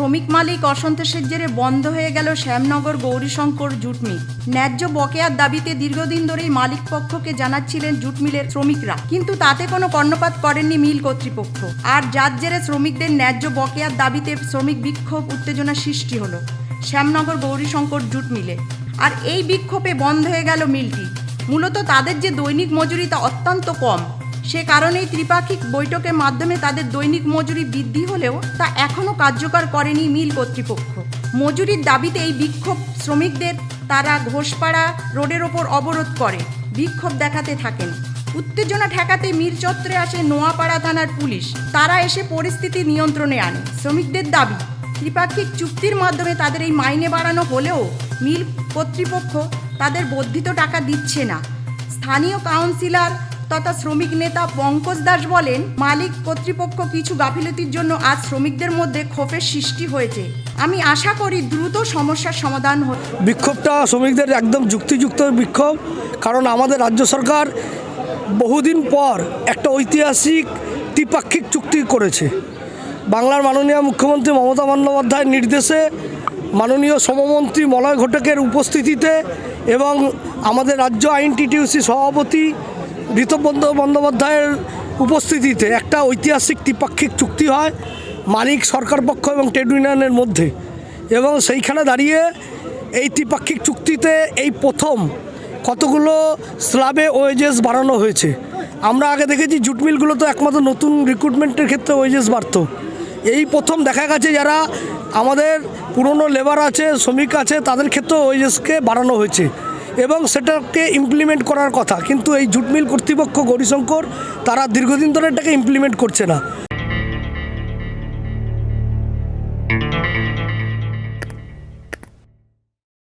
শ্রমিক মালিক অসন্তোষের জেরে বন্ধ হয়ে গেল শ্যামনগর গৌরীশঙ্কর জুট মিল ন্যায্য বকেয়ার দাবিতে দীর্ঘদিন ধরেই মালিক পক্ষকে জানাচ্ছিলেন জুট মিলের শ্রমিকরা। কিন্তু তাতে কোনো কর্ণপাত করেননি মিল কর্তৃপক্ষ। আর যার জেরে শ্রমিকদের ন্যায্য বকেয়ার দাবিতে শ্রমিক বিক্ষোভ উত্তেজনা সৃষ্টি হলো শ্যামনগর গৌরীশঙ্কর জুট মিলে আর এই বিক্ষোভে বন্ধ হয়ে গেল মিলটি। মূলত তাদের যে দৈনিক মজুরি তা অত্যন্ত কম। সে কারণেই ত্রিপাক্ষিক বৈঠকের মাধ্যমে তাদের দৈনিক মজুরি বৃদ্ধি হলেও তা এখনও কার্যকর করেনি মিল কর্তৃপক্ষ। মজুরির দাবিতে এই বিক্ষোভ শ্রমিকদের তারা ঘোষপাড়া রোডের ওপর অবরোধ করে, বিক্ষোভ দেখাতে থাকেন। উত্তেজনা ঠেকাতে মির চত্বরে আসে নোয়াপাড়া থানার পুলিশ। তারা এসে পরিস্থিতি নিয়ন্ত্রণে আনে। শ্রমিকদের দাবি, ত্রিপাক্ষিক চুক্তির মাধ্যমে তাদের এই মাইনে বাড়ানো হলেও মিল কর্তৃপক্ষ তাদের বর্ধিত টাকা দিচ্ছে না। স্থানীয় কাউন্সিলর তথা শ্রমিক নেতা পঙ্কজ দাস বলেন, মালিক কর্তৃপক্ষ কিছু গাফিলতির জন্য আজ শ্রমিকদের মধ্যে ক্ষোভের সৃষ্টি হয়েছে। আমি আশা করি দ্রুত সমস্যার সমাধান হবে বিক্ষোভটা শ্রমিকদের একদম যুক্তিযুক্ত বিক্ষোভ, কারণ আমাদের রাজ্য সরকার বহুদিন পর একটা ঐতিহাসিক দ্বিপাক্ষিক চুক্তি করেছে। বাংলার মাননীয় মুখ্যমন্ত্রী মমতা বন্দ্যোপাধ্যায়ের নির্দেশে মাননীয় শ্রমমন্ত্রী মলয় ঘটকের উপস্থিতিতে এবং আমাদের রাজ্য আইন টিটিউসি সভাপতি ঋতব বন্দ্যোপাধ্যায়ের উপস্থিতিতে একটা ঐতিহাসিক দ্বিপাক্ষিক চুক্তি হয় মালিক সরকার পক্ষ এবং ট্রেড ইউনিয়নের মধ্যে। এবং সেইখানে দাঁড়িয়ে এই ত্রিপাক্ষিক চুক্তিতে এই প্রথম কতগুলো স্ল্যাবে ওয়েজেস বাড়ানো হয়েছে। আমরা আগে দেখেছি জুট মিলগুলো তো একমাত্র নতুন রিক্রুটমেন্টের ক্ষেত্রে ওয়েজেস বাড়তো। এই প্রথম দেখা গেছে যারা আমাদের পুরনো লেবার আছে, শ্রমিক আছে, তাদের ক্ষেত্রে ওয়েজেসকে বাড়ানো হয়েছে। এবং সেটাকে ইমপ্লিমেন্ট করার কথা। কিন্তু এই জুট মিল কর্তৃপক্ষ গৌরীশঙ্কর, তারা দীর্ঘদিন ধরে এটাকে ইমপ্লিমেন্ট করছে না।